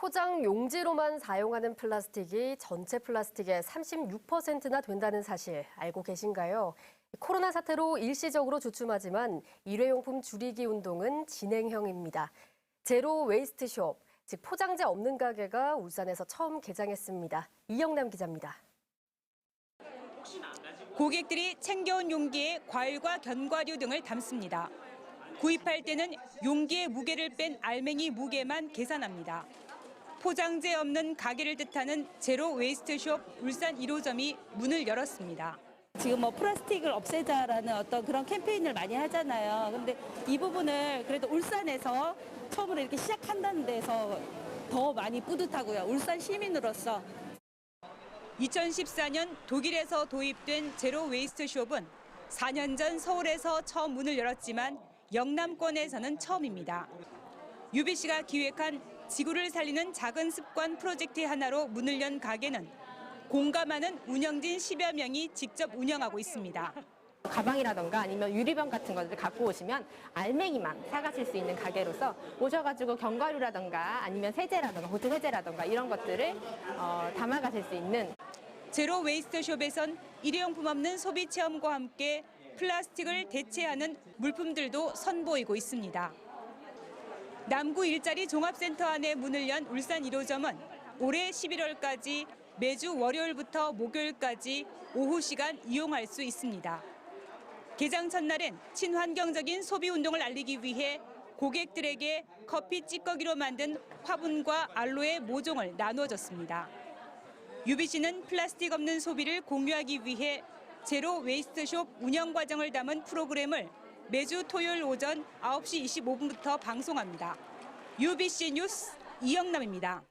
포장 용지로만 사용하는 플라스틱이 전체 플라스틱의 36%나 된다는 사실 알고 계신가요? 코로나 사태로 일시적으로 주춤하지만 일회용품 줄이기 운동은 진행형입니다. 제로 웨이스트 숍, 즉 포장재 없는 가게가 울산에서 처음 개장했습니다. 이영남 기자입니다. 고객들이 챙겨온 용기에 과일과 견과류 등을 담습니다. 구입할 때는 용기의 무게를 뺀 알맹이 무게만 계산합니다. 포장재 없는 가게를 뜻하는 제로 웨이스트 숍 울산 1호점이 문을 열었습니다. 지금 뭐 플라스틱을 없애자라는 어떤 그런 캠페인을 많이 하잖아요. 근데 이 부분을 그래도 울산에서 처음으로 이렇게 시작한다는 데서 더 많이 뿌듯하고요. 울산 시민으로서 2014년 독일에서 도입된 제로 웨이스트 숍은 4년 전 서울에서 처음 문을 열었지만 영남권에서는 처음입니다. UBC가 기획한 지구를 살리는 작은 습관 프로젝트의 하나로 문을 연 가게는 공감하는 운영진 10여 명이 직접 운영하고 있습니다. 가방이라던가 아니면 유리병 같은 것을 갖고 오시면 알맹이만 사가실 수 있는 가게로서 오셔가지고 견과류라던가 아니면 세제라던가 보트 세제라던가 이런 것들을 어, 담아가실 수 있는 제로 웨이스트 숍에선 일회용품 없는 소비 체험과 함께 플라스틱을 대체하는 물품들도 선보이고 있습니다. 남구 일자리 종합센터 안에 문을 연 울산 1호점은 올해 11월까지 매주 월요일부터 목요일까지 오후 시간 이용할 수 있습니다. 개장 첫날엔 친환경적인 소비 운동을 알리기 위해 고객들에게 커피 찌꺼기로 만든 화분과 알로에 모종을 나누어 줬습니다. UBC는 플라스틱 없는 소비를 공유하기 위해 제로 웨이스트숍 운영 과정을 담은 프로그램을 매주 토요일 오전 9시 25분부터 방송합니다. UBC 뉴스 이영남입니다.